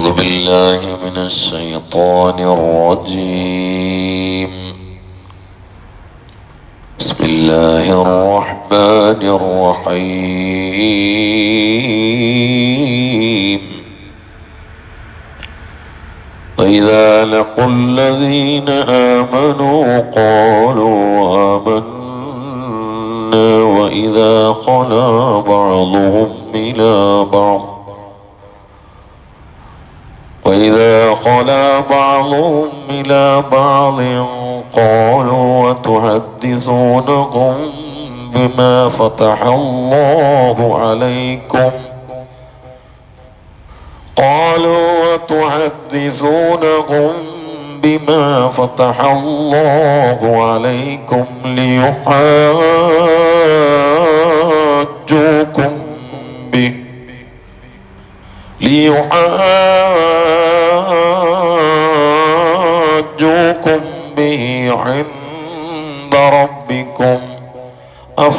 أعوذ بالله من الشيطان الرجيم. بسم الله الرحمن الرحيم. وإذا لقوا الذين آمنوا قالوا آمنا. وإذا خلا بعضهم إلى بعض وإذا خلا بعضهم إلى بعض قالوا وتحدثونكم بما فتح الله عليكم؟ قالوا وتحدثونكم بما فتح الله عليكم ليحاجوكم به. ليحاجوكم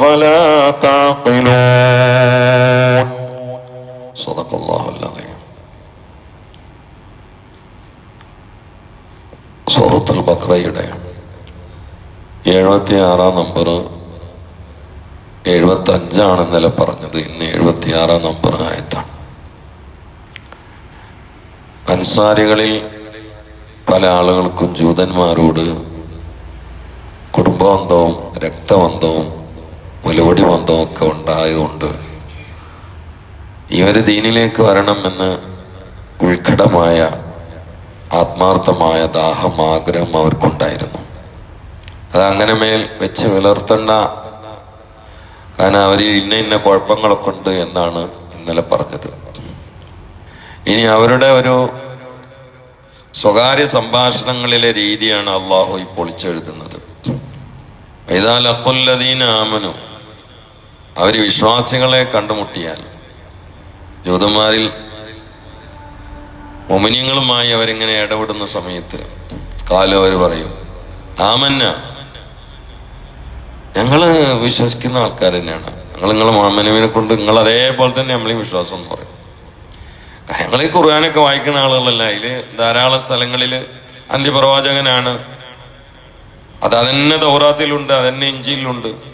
أفلا تعقلون صدق الله العظيم സൂറത്തുൽ ബക്രയുടെ എഴുപത്തി ആറാം നമ്പർ എഴുപത്തി അഞ്ചാണ് ഇന്നലെ പറഞ്ഞത് ഇന്ന് എഴുപത്തി ആറാം നമ്പർ ആയത്താണ് അൻസാരികളിൽ പല ആളുകൾക്കും ജൂതന്മാരോട് കുടുംബബന്ധവും രക്തബന്ധവും മുലവടി ബന്ധവും ഒക്കെ ഉണ്ടായതുകൊണ്ട് ഇവർ ദീനിലേക്ക് വരണമെന്ന് ഉത്കടമായ ആത്മാർത്ഥമായ ദാഹം ആഗ്രഹം അവർക്കുണ്ടായിരുന്നു. അതങ്ങനെ മേൽ വെച്ച് വിലർത്തണ്ട. കാരണം അവരിൽ ഇന്ന ഇന്ന കുഴപ്പങ്ങളൊക്കെ ഉണ്ട് എന്നാണ് ഇന്നലെ പറഞ്ഞത്. ഇനി അവരുടെ ഒരു സ്വകാര്യ സംഭാഷണങ്ങളിലെ രീതിയാണ് അള്ളാഹു ഈ പൊളിച്ചെഴുതുന്നത് ഇതാൽ അക്കുല്ലദീന ആമനു അവർ വിശ്വാസികളെ കണ്ടുമുട്ടിയാൽ ജൂതന്മാരിൽ മൊമിനിയങ്ങളുമായി അവരിങ്ങനെ ഇടപെടുന്ന സമയത്ത് കാലം അവർ പറയും ആമന്ന. ഞങ്ങൾ വിശ്വസിക്കുന്ന ആൾക്കാർ തന്നെയാണ്. ഞങ്ങൾ നിങ്ങളെ മാമനുവിനെ കൊണ്ട് നിങ്ങൾ അതേപോലെ തന്നെ നമ്മളീ വിശ്വാസം എന്ന് പറയും. ഞങ്ങൾ ഈ ഖുർആാനൊക്കെ വായിക്കുന്ന ആളുകളല്ല. അതിൽ ധാരാളം സ്ഥലങ്ങളിൽ അന്ത്യപ്രവാചകനാണ് അത് അതന്നെ തൗറാത്തിലുണ്ട് അതന്നെ ഇഞ്ചിയിലുണ്ട്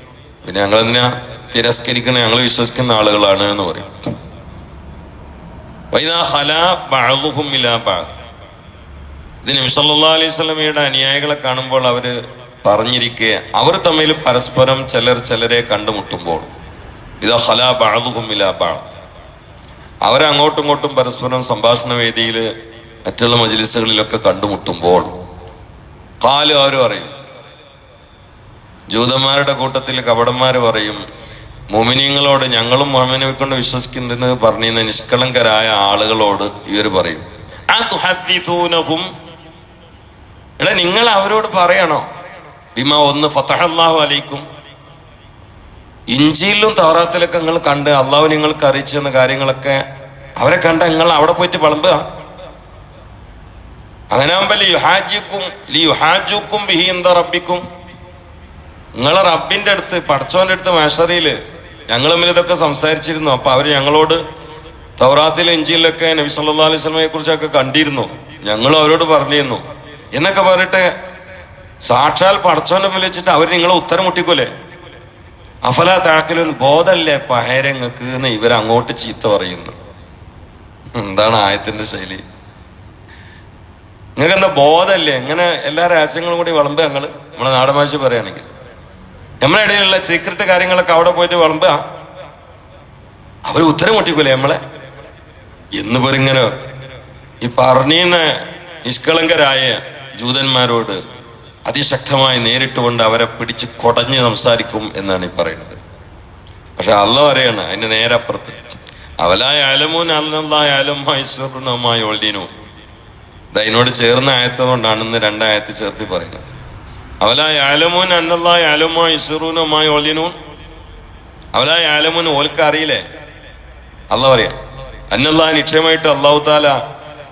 പിന്നെ ഞങ്ങൾ തന്നെ തിരസ്കരിക്കുന്ന ഞങ്ങൾ വിശ്വസിക്കുന്ന ആളുകളാണ് എന്ന് പറയും ഇതിന് ഹല ബഅദുഹും ഇലാ ബഅദ്. ഇത് നബി സല്ലല്ലാഹു അലൈഹി സ്വലമിയുടെ അനുയായികളെ കാണുമ്പോൾ അവർ പറഞ്ഞിരിക്കെ അവർ തമ്മിൽ പരസ്പരം ചിലർ ചിലരെ കണ്ടുമുട്ടുമ്പോൾ ഇതാ ഹലാ ഇലാ ബഅദ്. അവരങ്ങോട്ടും ഇങ്ങോട്ടും പരസ്പരം സംഭാഷണ വേദിയിൽ മറ്റുള്ള മജ്ലിസുകളിലൊക്കെ കണ്ടുമുട്ടുമ്പോൾ കാൽ അവർ പറയും ജൂതന്മാരുടെ കൂട്ടത്തിൽ കപടന്മാർ പറയും മോമിനിയങ്ങളോട് ഞങ്ങളും മോമിനെ കൊണ്ട് വിശ്വസിക്കുന്നതെന്ന് പറഞ്ഞിരുന്ന നിഷ്കളങ്കരായ ആളുകളോട് ഇവർ പറയും. "ആ തുഹദ്ദിസൂനഹും" എടാ നിങ്ങൾ അവരോട് പറയണോ? ബിമ ഒന്ന് ഫത്തഹല്ലാഹു അലൈക്കും. ഇഞ്ചിയിലും താറാത്തിലൊക്കെ നിങ്ങൾ കണ്ട് അള്ളാഹു നിങ്ങൾക്ക് അറിയിച്ചെന്ന കാര്യങ്ങളൊക്കെ അവരെ കണ്ട നിങ്ങൾ അവിടെ പോയിട്ട് വിളമ്പുക. അങ്ങനെ ആകുമ്പോൾ യുഹാജിക്കും ലി യുഹാജുക്കും ബിഹി എന്താ റബ്ബിക്കും. നിങ്ങളെ റബ്ബിന്റെ അടുത്ത് പടച്ചോന്റെ അടുത്ത് മാഷറിയിൽ ഞങ്ങൾ തമ്മിൽ ഇതൊക്കെ സംസാരിച്ചിരുന്നു. അപ്പൊ അവർ ഞങ്ങളോട് തൗറാത്തിലും ഇഞ്ചിയിലൊക്കെ നബി സല്ലാ അലൈഹി സ്വലമയെ കുറിച്ചൊക്കെ കണ്ടിരുന്നു. ഞങ്ങൾ അവരോട് പറഞ്ഞിരുന്നു. എന്നൊക്കെ പറഞ്ഞിട്ട് സാക്ഷാൽ പടച്ചോന്റെ മുമ്പിൽ വെച്ചിട്ട് അവർ നിങ്ങളെ ഉത്തരം മുട്ടിക്കൂലേ? അഫല താക്കലും ബോധല്ലേ പഹരങ്ങൾക്ക് എന്ന് ഇവർ അങ്ങോട്ട് ചീത്ത പറയുന്നു. എന്താണ് ആയത്തിന്റെ ശൈലി? നിങ്ങൾക്ക് എന്താ ബോധമല്ലേ ഇങ്ങനെ എല്ലാ രഹസ്യങ്ങളും കൂടി വിളമ്പ് ഞങ്ങൾ നമ്മളെ നാടൻ ഭാഷ പറയുകയാണെങ്കിൽ. നമ്മളെ ഇടയിലുള്ള സീക്രട്ട് കാര്യങ്ങളൊക്കെ അവിടെ പോയിട്ട് വളമ്പുക. അവർ ഉത്തരം മുട്ടിക്കൂലേ നമ്മളെ? എന്ന് പറഞ്ഞു ഈ പറഞ്ഞീന്ന് നിഷ്കളങ്കരായ ജൂതന്മാരോട് അതിശക്തമായി നേരിട്ടുകൊണ്ട് അവരെ പിടിച്ച് കൊടഞ്ഞ് സംസാരിക്കും എന്നാണ് ഈ പറയുന്നത്. പക്ഷെ അല്ല പറയാണ് അതിന് നേരെ അപ്പുറത്ത് അവലായ അലമോൻ അല്ലായ അലമായി ഒള്ളിനു ഇത് അതിനോട് ചേർന്ന ആയത്തുകൊണ്ടാണ് ഇന്ന് രണ്ടായത്ത് ചേർത്തി പറയുന്നത്. അവലായ ആലമൂൻ അന്നല്ലായ ആലമായി ഇസുറൂനുമായി ഒള്ളിനൂൻ അവലായ ആലമൂൻ ഓൽക്ക് അറിയില്ലേ? അള്ളാഹ് പറയാ അന്നല്ലാ നിശ്ചയമായിട്ട് അള്ളാഹു താല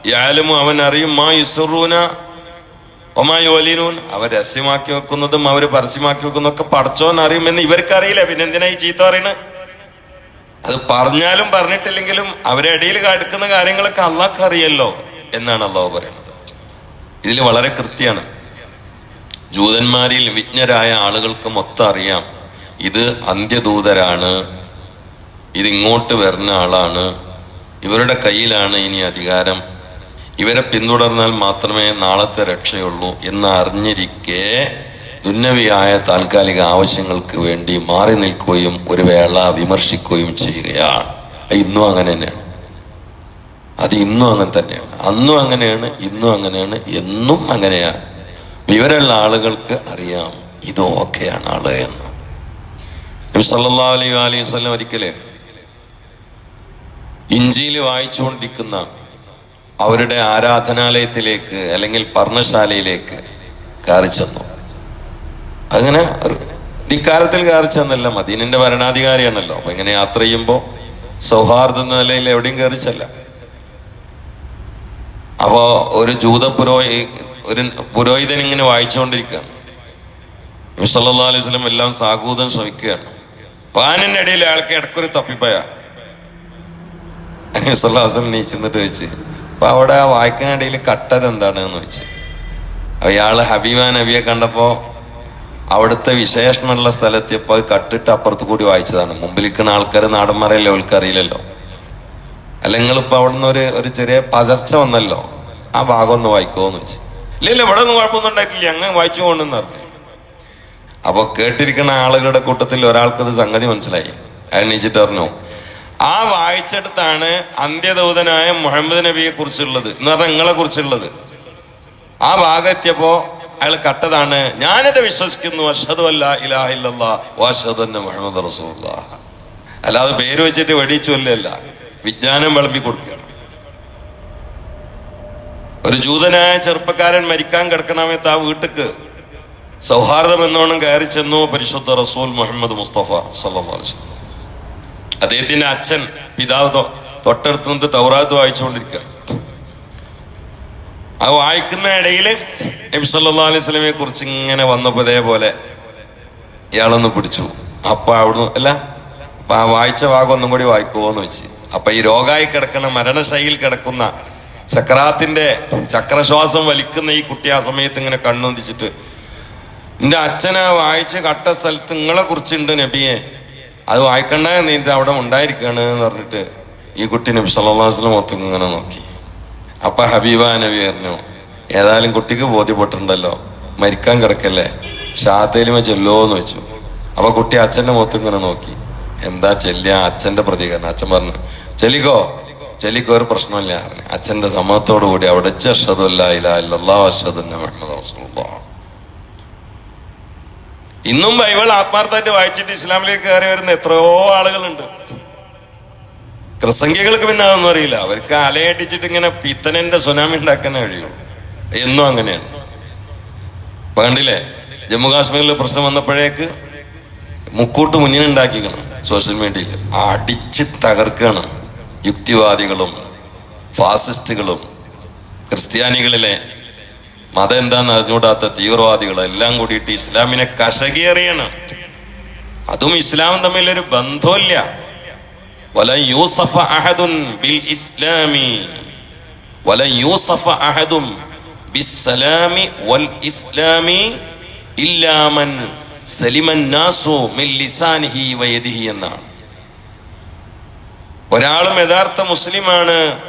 ഈ അവൻ അറിയും മാ ഇസുറൂന ഒമായി ഒലിനൂൻ അവർ രഹസ്യമാക്കി വെക്കുന്നതും അവർ പരസ്യമാക്കി വെക്കുന്നതൊക്കെ പടച്ചോൻ അറിയുമെന്ന് ഇവർക്കറിയില്ല പിന്നെ എന്തിനാ ഈ ചീത്ത പറയണത് അത് പറഞ്ഞാലും പറഞ്ഞിട്ടില്ലെങ്കിലും അവരെ ഇടയിൽ എടുക്കുന്ന കാര്യങ്ങളൊക്കെ അള്ളാഹ്ക്ക് അറിയല്ലോ എന്നാണ് അള്ളാഹു പറയുന്നത്. ഇതിൽ വളരെ കൃത്യമാണ് ജൂതന്മാരിൽ വിജ്ഞരായ ആളുകൾക്ക് മൊത്തം അറിയാം. ഇത് അന്ത്യദൂതരാണ്. ഇതിങ്ങോട്ട് വരുന്ന ആളാണ്. ഇവരുടെ കയ്യിലാണ് ഇനി അധികാരം. ഇവരെ പിന്തുടർന്നാൽ മാത്രമേ നാളത്തെ രക്ഷയുള്ളൂ എന്ന് അറിഞ്ഞിരിക്കെ ദുന്നവിയായ താൽക്കാലിക ആവശ്യങ്ങൾക്ക് വേണ്ടി മാറി നിൽക്കുകയും ഒരു വേള വിമർശിക്കുകയും ചെയ്യുകയാണ്. ഇന്നും അങ്ങനെ തന്നെയാണ്. അത് ഇന്നും അങ്ങനെ തന്നെയാണ്. അന്നും അങ്ങനെയാണ് ഇന്നും അങ്ങനെയാണ് എന്നും അങ്ങനെയാണ്. വിവരമുള്ള ആളുകൾക്ക് അറിയാം ഇത് ഓക്കെയാണ് ആൾ എന്ന്. നബി സല്ലല്ലാഹു അലൈഹി വസല്ലം ഒരിക്കലേ ഇഞ്ചിയിൽ വായിച്ചുകൊണ്ടിരിക്കുന്ന അവരുടെ ആരാധനാലയത്തിലേക്ക് അല്ലെങ്കിൽ പർണശാലയിലേക്ക് കയറി ചെന്നു. അങ്ങനെ ഒരു- കയറി ചെന്നല്ല മദീനിന്റെ ഭരണാധികാരിയാണല്ലോ. അപ്പൊ ഇങ്ങനെ യാത്ര ചെയ്യുമ്പോൾ സൗഹാർദ്ദ നിലയിൽ എവിടെയും കയറി ചെല്ലാം. അപ്പോ ഒരു ജൂത പുരോഹി ഒരു പുരോഹിതൻ ഇങ്ങനെ വായിച്ചുകൊണ്ടിരിക്കുകയാണ്. മുസല്ലാ അലൈഹി സ്വലം എല്ലാം സാഹൂതം ശ്രമിക്കുകയാണ്. പാനിന്റെ ഇടയിൽ അയാൾക്ക് ഇടക്കൊരു തപ്പിപ്പയ. മുസല്ലാസ്ലം നീച്ചിന്നിട്ട് ചോദിച്ചു അപ്പൊ അവിടെ ആ വായിക്കാനിടയിൽ കട്ടത് എന്താണ് എന്ന് ചോദിച്ചു ഇയാൾ ഹബീബ നബിയെ കണ്ടപ്പോ അവിടുത്തെ വിശേഷണമുള്ള സ്ഥലത്തിയപ്പോ അത് കട്ടിട്ട് അപ്പുറത്ത് കൂടി വായിച്ചതാണ്. മുമ്പിലിരിക്കുന്ന ആൾക്കാർ നാടന്മാരല്ലേ അവൾക്കറിയില്ലല്ലോ അല്ല ഇപ്പൊ അവിടുന്ന് ഒരു ഒരു ചെറിയ പകർച്ച വന്നല്ലോ. ആ ഭാഗം ഒന്ന് വായിക്കുമോന്ന് വെച്ച് ഇല്ല ഇല്ല ഇവിടെ ഒന്നും കുഴപ്പമൊന്നും ഉണ്ടായിട്ടില്ല. അങ്ങ് വായിച്ചു പോകണമെന്ന് പറഞ്ഞു. അപ്പൊ കേട്ടിരിക്കുന്ന ആളുകളുടെ കൂട്ടത്തിൽ ഒരാൾക്കത് സംഗതി മനസ്സിലായി. അയാൾ പറഞ്ഞു ആ വായിച്ചെടുത്താണ് അന്ത്യദൂതനായ മുഹമ്മദ് നബിയെ കുറിച്ചുള്ളത്. എന്ന് പറഞ്ഞാൽ നിങ്ങളെ കുറിച്ചുള്ളത്. ആ ഭാഗം എത്തിയപ്പോ അയാൾ കട്ടതാണ്. ഞാനത് വിശ്വസിക്കുന്നു. അഷദ് അല്ല ഇലാഹില്ല വാഷദ് മുഹമ്മദ് റസൂല്ല അല്ലാതെ പേര് വെച്ചിട്ട് വെടിച്ചു അല്ലല്ല വിജ്ഞാനം വിളമ്പി കൊടുക്കുകയാണ് ഒരു ജൂതനായ ചെറുപ്പക്കാരൻ മരിക്കാൻ കിടക്കണമേത്ത് ആ വീട്ടിക്ക്. സൗഹാർദ്ദം എന്നോണം കയറി ചെന്നു പരിശുദ്ധ റസൂൽ മുഹമ്മദ് മുസ്തഫ വസല്ലം. അദ്ദേഹത്തിന്റെ അച്ഛൻ പിതാവ് തൊട്ടടുത്ത് നിന്ന് തൗറാത്ത് വായിച്ചുകൊണ്ടിരിക്കുക ആ വായിക്കുന്ന ഇടയിൽ നബി സല്ലാ അലൈഹി വസല്ലമയെ കുറിച്ച് ഇങ്ങനെ വന്നപ്പോ ഇതേപോലെ ഇയാളൊന്ന് പിടിച്ചു. അപ്പൊ അവിടുന്ന് അല്ല വായിച്ച ഭാഗം ഒന്നും കൂടി വായിക്കുമോ എന്ന് വെച്ച്. അപ്പൊ ഈ രോഗായി കിടക്കുന്ന മരണശൈലിയിൽ കിടക്കുന്ന ചക്രാത്തിന്റെ ചക്രശ്വാസം വലിക്കുന്ന ഈ കുട്ടി ആ സമയത്ത് ഇങ്ങനെ കണ്ണൊന്തിച്ചിട്ട് എന്റെ അച്ഛനെ വായിച്ച് കട്ട സ്ഥലത്ത് നിങ്ങളെ കുറിച്ചുണ്ട് നബിയെ. അത് വായിക്കണ്ട നീന്റെ അവിടെ ഉണ്ടായിരിക്കാണ് എന്ന് പറഞ്ഞിട്ട് ഈ കുട്ടി നബി വസല്ലം മൊത്തം ഇങ്ങനെ നോക്കി. അപ്പൊ ഹബീബ നബി പറഞ്ഞു ഏതായാലും കുട്ടിക്ക് ബോധ്യപ്പെട്ടിട്ടുണ്ടല്ലോ മരിക്കാൻ കിടക്കല്ലേ? ഷാത്തേലിമ ചെല്ലോ എന്ന് വെച്ചു. അപ്പൊ കുട്ടി അച്ഛന്റെ മുഖത്ത് ഇങ്ങനെ നോക്കി. എന്താ ചെല്ലിയ അച്ഛന്റെ പ്രതികരണം. അച്ഛൻ പറഞ്ഞു ചെല്ലിക്കോ. ചെല്ലിക്കോ ഒരു പ്രശ്നമില്ല. അച്ഛന്റെ സമ്മതത്തോടു കൂടി അവിടെ ഇന്നും ബൈബിൾ ആത്മാർത്ഥമായിട്ട് വായിച്ചിട്ട് ഇസ്ലാമിലേക്ക് കയറി വരുന്ന എത്രയോ ആളുകളുണ്ട്. ക്രിസംഖ്യകൾക്ക് പിന്നെ അതൊന്നും അറിയില്ല. അവർക്ക് അലയടിച്ചിട്ട് ഇങ്ങനെ പിത്തനന്റെ സുനാമി ഉണ്ടാക്കാനേ കഴിയുള്ളൂ. എന്നും അങ്ങനെയാണ്. ഇപ്പൊ കണ്ടില്ലേ? ജമ്മു കാശ്മീരിൽ പ്രശ്നം വന്നപ്പോഴേക്ക് മുക്കൂട്ട് മുന്നിലുണ്ടാക്കിക്കണം സോഷ്യൽ മീഡിയയിൽ. അടിച്ച് തകർക്കുകയാണ് യുക്തിവാദികളും ഫാസിസ്റ്റുകളും ക്രിസ്ത്യാനികളിലെ മതം എന്താന്ന് അറിഞ്ഞൂടാത്ത തീവ്രവാദികളും എല്ലാം കൂടിയിട്ട് ഇസ്ലാമിനെ കശകേറിയാണ് അതും ഇസ്ലാമും തമ്മിലൊരു ബന്ധമില്ല ولن يوصف أحد بالإسلام ولن يوصف أحد بالسلام والإسلام إلا من سلم الناس من لسانه ويده എന്നാണ് ഒരാളും യഥാർത്ഥ മുസ്ലിമാണ്.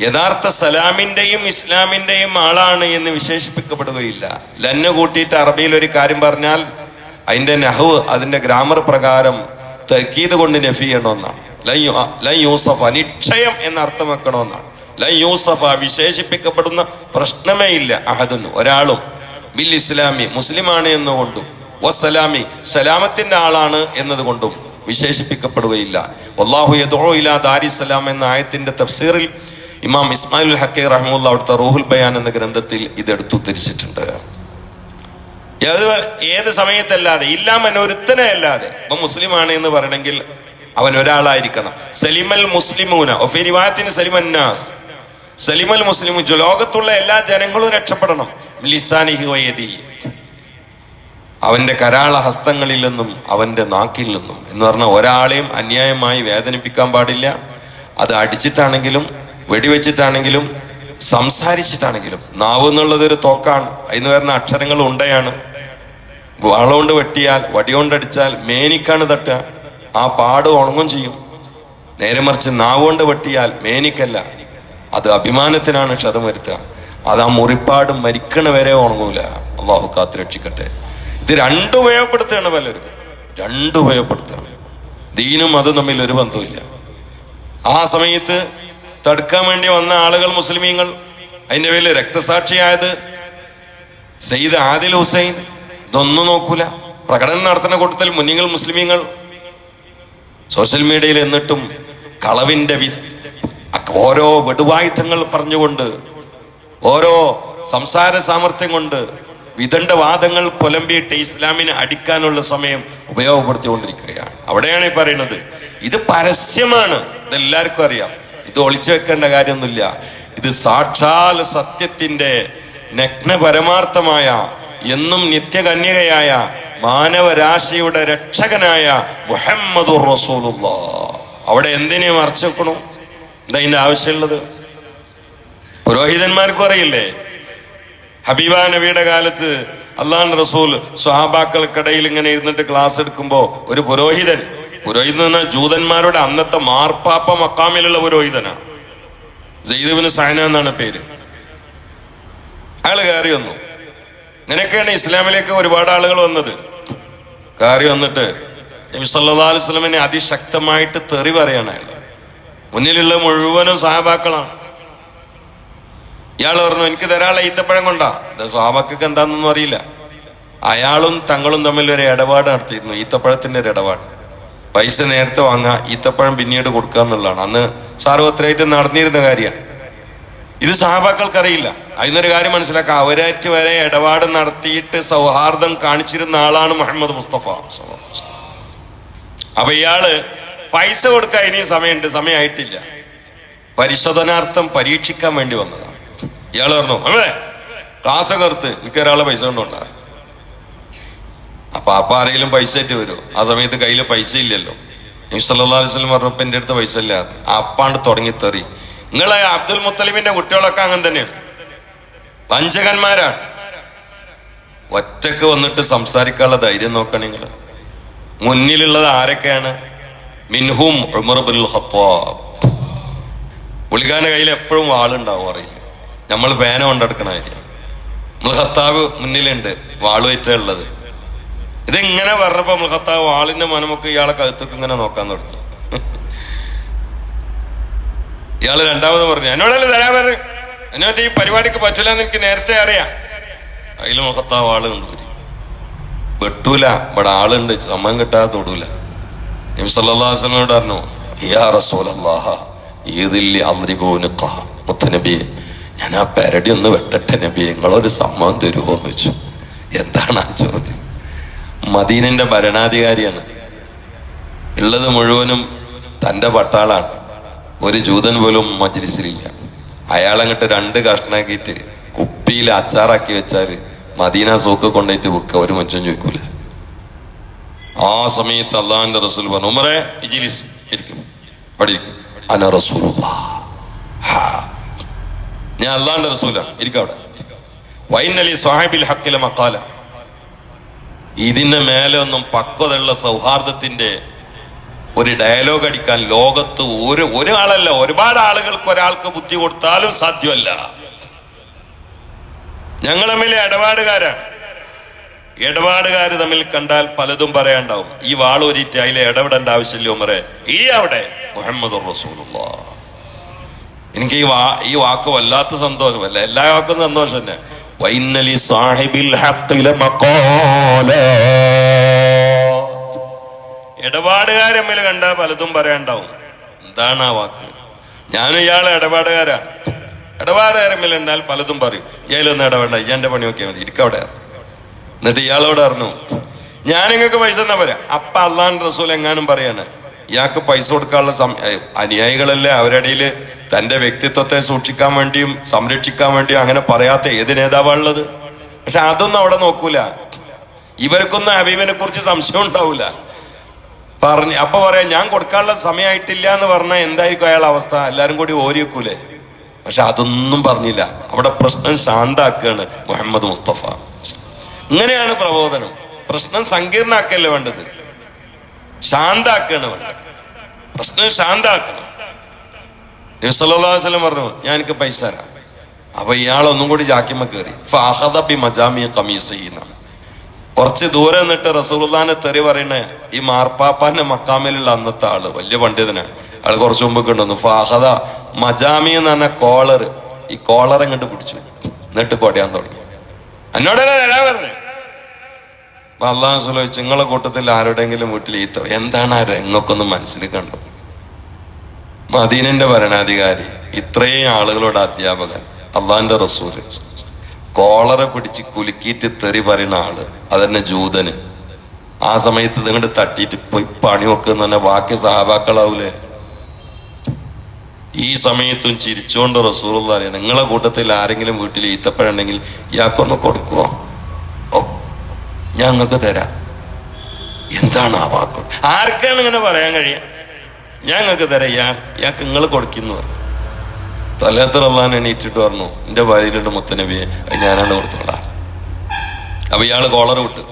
യഥാർത്ഥ സലാമിന്റെയും ഇസ്ലാമിന്റെയും ആളാണ് എന്ന് വിശേഷിപ്പിക്കപ്പെടുകയില്ല. ലന്ന കൂട്ടിയിട്ട് അറബിയിൽ ഒരു കാര്യം പറഞ്ഞാൽ അതിന്റെ നഹവ് അതിന്റെ ഗ്രാമർ പ്രകാരം തക്കീത് കൊണ്ട് നഫി ചെയ്യണമെന്നാണ് ലൻ യൂസഫ നിക്ഷയം എന്ന് അർത്ഥം വെക്കണമെന്നാണ് ല യൂസഫ വിശേഷിപ്പിക്കപ്പെടുന്ന പ്രശ്നമേ ഇല്ല അഹദുന്ന് ഒരാളും. ബിൽ ഇസ്ലാമി മുസ്ലിമാണ് എന്നുകൊണ്ടും. വസ്സലാമി സലാമത്തിന്റെ ആളാണ് എന്നതുകൊണ്ടും. വിശേഷിപ്പിക്കപ്പെടുകയില്ല. വല്ലാഹു യദുഉ ഇലാ ദാരിസലാം എന്ന ആയത്തിന്റെ തഫ്സീറിൽ ഇമാം ഇസ്മായിൽ ഹക്കൈ റഹ്മുല്ല അവിടുത്തെ റൂഹുൽ ബയാൻ എന്ന ഗ്രന്ഥത്തിൽ ഇതെടുത്തു തിരിച്ചിട്ടുണ്ട്. ഏത് ഏത് സമയത്തല്ലാതെ ഇല്ലാമൻ ഒരുത്തനെ അല്ലാതെ ഇപ്പൊ മുസ്ലിമാണ് എന്ന് പറയണമെങ്കിൽ അവൻ ഒരാളായിരിക്കണം. സലിമൽ മുസ്ലിമൂന ഒഫിരിവാത്തിന് സലിമന്നാസ് സലിമൽ മുസ്ലിം ലോകത്തുള്ള എല്ലാ ജനങ്ങളും രക്ഷപ്പെടണം. ലിസാനിഹി വയതി അവന്റെ കരാള ഹസ്തങ്ങളിൽ നിന്നും അവന്റെ നാക്കിൽ നിന്നും. എന്ന് പറഞ്ഞാൽ ഒരാളെയും അന്യായമായി വേദനിപ്പിക്കാൻ പാടില്ല. അത് അടിച്ചിട്ടാണെങ്കിലും വെടിവെച്ചിട്ടാണെങ്കിലും സംസാരിച്ചിട്ടാണെങ്കിലും. നാവ് എന്നുള്ളത് ഒരു തോക്കാണ്. അതിന് വരുന്ന അക്ഷരങ്ങൾ ഉണ്ടയാണ്. വാളുകൊണ്ട് വെട്ടിയാൽ വടികൊണ്ട് അടിച്ചാൽ മേനിക്കാണ് തട്ടുക ആ പാട് ഉണങ്ങും ചെയ്യും. നേരെ മറിച്ച് നാവ് കൊണ്ട് വെട്ടിയാൽ മേനിക്കല്ല. അത് അഭിമാനത്തിനാണ് ക്ഷതം വരുത്തുക. അത് ആ മുറിപ്പാട് മരിക്കണ വരെ ഉണങ്ങൂല. അള്ളാഹു കാത്ത് രക്ഷിക്കട്ടെ. ഇത് രണ്ട് ഉപയോഗപ്പെടുത്തുകയാണ് പലരും. രണ്ട് ഉപയോഗപ്പെടുത്തുക ദീനും അതും തമ്മിൽ ഒരു ബന്ധമില്ല ആ സമയത്ത് തടുക്കാൻ വേണ്ടി വന്ന ആളുകൾ മുസ്ലിമീങ്ങൾ അതിന്റെ പേരിൽ രക്തസാക്ഷിയായത് സെയ്ദ് ആദിൽ ഹുസൈൻ. ഇതൊന്നും നോക്കൂല. പ്രകടനം നടത്തുന്ന കൂട്ടത്തിൽ മുന്നിങ്ങൾ മുസ്ലിമീങ്ങൾ. സോഷ്യൽ മീഡിയയിൽ എന്നിട്ടും കളവിന്റെ വി ഓരോ വെടുവായുധങ്ങൾ പറഞ്ഞുകൊണ്ട് ഓരോ സംസാര സാമർഥ്യം കൊണ്ട് വിദണ്ഡ വാദങ്ങൾ പുലമ്പിയിട്ട് ഇസ്ലാമിനെ അടിക്കാനുള്ള സമയം ഉപയോഗപ്പെടുത്തിക്കൊണ്ടിരിക്കുകയാണ്. അവിടെയാണ് ഈ പറയുന്നത്. ഇത് പരസ്യമാണ്. ഇതെല്ലാവർക്കും അറിയാം. ഇത് ഒളിച്ചു വെക്കേണ്ട കാര്യമൊന്നുമില്ല. ഇത് സാക്ഷാൽ സത്യത്തിന്റെ നഗ്ന പരമാർത്ഥമായ എന്നും നിത്യകന്യകയായ മാനവരാശിയുടെ രക്ഷകനായ മുഹമ്മദ് റസൂലുള്ള. അവിടെ എന്തിനെ മറച്ചു വെക്കണു? എന്താ ഇതിന്റെ ആവശ്യമുള്ളത്? പുരോഹിതന്മാർക്കും അറിയില്ലേ? ഹബീബ നബിയുടെ കാലത്ത് അള്ളാൻ റസൂൽ സ്വഹാബാക്കൾക്കിടയിൽ ഇങ്ങനെ ഇരുന്നിട്ട് ക്ലാസ് എടുക്കുമ്പോൾ ഒരു പുരോഹിതൻ പുരോഹിതൻ എന്ന ജൂതന്മാരുടെ അന്നത്തെ മാർപ്പാപ്പ മക്കാമിലുള്ള പുരോഹിതനാണ് ജയ്ദുബിന് സൈന എന്നാണ് പേര്. അയാൾ കയറി വന്നു. ഇങ്ങനെയൊക്കെയാണ് ഇസ്ലാമിലേക്ക് ഒരുപാട് ആളുകൾ വന്നത്. കയറി വന്നിട്ട് നബി അലൈഹി സ്വലമിനെ അതിശക്തമായിട്ട് തെറി പറയാണ് അയാൾ. മുന്നിലുള്ള മുഴുവനും സഹാബാക്കളാണ് ഇയാൾ പറഞ്ഞു എനിക്ക് തരാളെ ഈത്തപ്പഴം കൊണ്ടാ. ഇത് സ്വാമക്കൊക്കെ എന്താണെന്നൊന്നും അറിയില്ല. അയാളും തങ്ങളും തമ്മിൽ ഒരു ഇടപാട് നടത്തിയിരുന്നു ഈത്തപ്പഴത്തിന്റെ ഒരു ഇടപാട്. പൈസ നേരത്തെ വാങ്ങുക ഈത്തപ്പഴം പിന്നീട് കൊടുക്കുക എന്നുള്ളതാണ്. അന്ന് സാർവത്രയായിട്ട് നടന്നിരുന്ന കാര്യമാണ് ഇത് സഹാബാക്കൾക്കറിയില്ല. അതിനൊരു കാര്യം മനസ്സിലാക്കുക അവരായിട്ട് വരെ ഇടപാട് നടത്തിയിട്ട് സൗഹാർദ്ദം കാണിച്ചിരുന്ന ആളാണ് മുഹമ്മദ് മുസ്തഫ. അപ്പൊ ഇയാൾ പൈസ കൊടുക്കാൻ ഇനിയും സമയമുണ്ട് സമയമായിട്ടില്ല. പരിശോധനാർത്ഥം പരീക്ഷിക്കാൻ വേണ്ടി വന്നതാണ് ഇയാൾ പറഞ്ഞു അമ്മേ ക്ലാസ് കറുത്ത് എനിക്ക് ഒരാളെ പൈസ കൊണ്ടുണ്ടാ അപ്പൊ അപ്പ ആരെങ്കിലും പൈസ ആയിട്ട് വരുമോ ആ സമയത്ത് കയ്യിൽ പൈസ ഇല്ലല്ലോ. നബി സല്ലല്ലാഹു അലൈഹി വസല്ലം പറഞ്ഞപ്പോ എന്റെ അടുത്ത് പൈസ ഇല്ല. അപ്പാണ്ട് തുടങ്ങി തെറി നിങ്ങളെ അബ്ദുൽ മുത്തലിമിന്റെ കുട്ടികളൊക്കെ അങ്ങനെ തന്നെയാണ്. വഞ്ചകന്മാരാണ്. ഒറ്റയ്ക്ക് വന്നിട്ട് സംസാരിക്കാനുള്ള ധൈര്യം നോക്കണം നിങ്ങൾ മുന്നിലുള്ളത് ആരൊക്കെയാണ്? മിൻഹും ഉമർ കയ്യിൽ എപ്പോഴും വാളുണ്ടാവും അറിയില്ല. നമ്മൾ പേന കൊണ്ടെടുക്കണ കാര്യം. നമ്മൾ ഖത്താബ് മുന്നിലുണ്ട് ഉള്ളത്. ഇതിങ്ങനെ പറഞ്ഞപ്പോ നമ്മൾ ഖത്താബ് വാളിന്റെ മനമൊക്കെ ഇയാളെ കഴുത്തൊക്കെ ഇങ്ങനെ നോക്കാൻ തുടങ്ങി. ഇയാൾ രണ്ടാമത് പറഞ്ഞു എന്നോടല്ലേ തരാൻ പറഞ്ഞു എന്നോട്ട് ഈ പരിപാടിക്ക് പറ്റൂല എന്ന് എനിക്ക് നേരത്തെ അറിയാം. അതിൽ മുഖത്താവ് ആൾ കൊണ്ടുവരും വെട്ടൂല ഇവിടെ ആളുണ്ട് സമയം കിട്ടാതെ തൊടൂല. നിംസല്ലാസ്ലമോട് പറഞ്ഞു ഹിയാ റസൂലല്ലാഹ ഈദില്ലി അമ്രിബൂനുക്ക മുത്തനബിയെ ഞാൻ ആ പരടി ഒന്ന് വെട്ടട്ടെ നബി നിങ്ങളൊരു സമ്മതം തരുമോ എന്ന് വെച്ചു എന്താണ് ആ ചോദ്യം? മദീനന്റെ ഭരണാധികാരിയാണ്. ഉള്ളത് മുഴുവനും തന്റെ പട്ടാളാണ്. ഒരു ജൂതൻ പോലും മജ്ലിസിലില്ല. അയാളങ്ങട്ട് രണ്ട് കഷ്ണാക്കിയിട്ട് കുപ്പിയിൽ അച്ചാറാക്കി വെച്ചാൽ മദീന സൂക്ക് കൊണ്ടുപോയിട്ട് വിൽക്കുക ഒരു മനുഷ്യൻ ചോദിക്കൂല. ആ സമയത്ത് അള്ളാഹിന്റെ റസൂൽ പറഞ്ഞു ഉമറെ ഇജിലിസ് ഇരിക്കും അവിടെ ഇരിക്കും. അന റസൂലുള്ള. ഞാൻ അള്ളാന്റെ റസൂലാണ് ഇരിക്കും അവിടെ. വൈനലി സാഹിബിൽ ഹക്കിലെ മക്കാല ഇതിന്റെ മേലെ ഒന്നും പക്വതയുള്ള സൗഹാർദ്ദത്തിന്റെ ഒരു ഡയലോഗ് അടിക്കാൻ ലോകത്ത് ഒരു ഒരാളല്ല ഒരുപാട് ആളുകൾക്ക് ഒരാൾക്ക് ബുദ്ധി കൊടുത്താലും സാധ്യമല്ല. ഞങ്ങൾ തമ്മിൽ ഇടപാടുകാരാണ്. ഇടപാടുകാർ തമ്മിൽ കണ്ടാൽ പലതും പറയാണ്ടാവും ഈ വാളൂരിറ്റ് അതിലെ ഇടപെടേണ്ട ആവശ്യമില്ല ഉമറെ. ഈ അവിടെ മുഹമ്മദ് റസൂലുള്ള. എനിക്ക് ഈ വാ ഈ വാക്ക് വല്ലാത്ത സന്തോഷമല്ല എല്ലാ വാക്കും സന്തോഷം തന്നെ. വൈനലി സാഹിബിൽ ഇടപാടുകാർ കണ്ടാൽ പലതും പറയാണ്ടാവും എന്താണ് ആ വാക്ക്? ഞാനും ഇയാളെ ഇടപാടുകാരാ. ഇടപാടുകാർ തമ്മിൽ ഉണ്ടാൽ പലതും പറയും. ഇയാളൊന്നും ഇടപെടണ്ട. ഇയാന്റെ പണി നോക്കിയാൽ മതി ഇരിക്കവിടെ എന്നിട്ട് ഇയാളോട് അറിഞ്ഞു ഞാൻ നിങ്ങൾക്ക് പൈസ എന്നാ പറയാം അപ്പ അള്ളാൻ റസൂൽ എങ്ങാനും പറയാണ് ഇയാൾക്ക് പൈസ കൊടുക്കാനുള്ള അനുയായികളല്ലേ അവരിടയിൽ തന്റെ വ്യക്തിത്വത്തെ സൂക്ഷിക്കാൻ വേണ്ടിയും സംരക്ഷിക്കാൻ വേണ്ടിയും അങ്ങനെ പറയാത്ത ഏത് നേതാവാണുള്ളത്? പക്ഷെ അതൊന്നും അവിടെ നോക്കൂല. ഇവർക്കൊന്നും ഹബീബിനെ കുറിച്ച് സംശയം ഉണ്ടാവൂല. പറഞ്ഞ് അപ്പൊ പറയാം ഞാൻ കൊടുക്കാനുള്ള സമയമായിട്ടില്ല എന്ന് പറഞ്ഞാൽ എന്തായിരിക്കും അയാൾ അവസ്ഥ? എല്ലാരും കൂടി ഓരിയക്കൂലേ പക്ഷെ അതൊന്നും പറഞ്ഞില്ല. അവിടെ പ്രശ്നം ശാന്താക്കുകയാണ് മുഹമ്മദ് മുസ്തഫ. ഇങ്ങനെയാണ് പ്രബോധനം. പ്രശ്നം സങ്കീർണാക്കല്ലേ വേണ്ടത്? ശാന്താക്കുകയാണ് പ്രശ്നം ശാന്താക്കണം. നബി സല്ലല്ലാഹു അലൈഹി വസല്ലം പറഞ്ഞു ഞാൻ എനിക്ക് പൈസ തരാം. അപ്പൊ ഇയാളൊന്നും കൂടി ജാക്കിമ കയറി. ഫഅഖദ ബി കമീസ് ഖമീസിന. കുറച്ച് ദൂരെ നിന്നിട്ട് റസൂലുള്ളാനെ തെറി പറയണ ഈ മാർപ്പാപ്പാന്റെ മക്കാമിലുള്ള അന്നത്തെ ആൾ വലിയ പണ്ഡിതനാണ് അയാൾ കുറച്ച് മുമ്പ് കണ്ടുവന്നു ഫാഹദ മജാമി എന്ന് പറഞ്ഞ കോളർ ഈ കോളർ അങ്ങോട്ട് പിടിച്ചു. എന്നിട്ട് കൊടയാൻ തുടങ്ങി. എന്നോടല്ലേ തരാൻ പറഞ്ഞു? അള്ളാഹു ചോദിച്ചു നിങ്ങളെ കൂട്ടത്തിൽ ആരുടെങ്കിലും വീട്ടിൽ ഈത്തോ എന്താണ് ആ രംഗൊക്കെ മനസ്സിൽ കണ്ടു മദീനന്റെ ഭരണാധികാരി ഇത്രയും ആളുകളുടെ അധ്യാപകൻ അള്ളാഹിന്റെ റസൂൽ കോളറെ പിടിച്ച് കുലുക്കിയിട്ട് തെറി പറയുന്ന ആൾ അതന്നെ ജൂതന്. ആ സമയത്ത് ഇതുകൊണ്ട് തട്ടിയിട്ട് പോയി പണി വെക്കുന്ന തന്നെ ബാക്കി സഹാബാക്കളാവൂലേ? ഈ സമയത്തും ചിരിച്ചുകൊണ്ട് റസൂർ അറിയാം നിങ്ങളെ കൂട്ടത്തിൽ ആരെങ്കിലും വീട്ടിൽ ഈത്തപ്പഴുണ്ടെങ്കിൽ ഇയാൾക്കൊന്ന് കൊടുക്കുവോ? ഞങ്ങൾക്ക് തരാം. എന്താണ് ആ വാക്ക്? ആർക്കാണ് ഇങ്ങനെ പറയാൻ കഴിയുക? ഞങ്ങൾക്ക് തരാം. ഞാൻ നിങ്ങൾ കൊടുക്കുന്നു പറഞ്ഞു. തലേത്തർ അള്ളാൻ എണീറ്റിട്ട് പറഞ്ഞു എന്റെ ഭാര്യയിലുണ്ട് മുത്തനബിയെ. ഞാനാണ് കൊടുത്തോളാം. അപ്പൊ ഇയാൾ കോളർ വിട്ടു.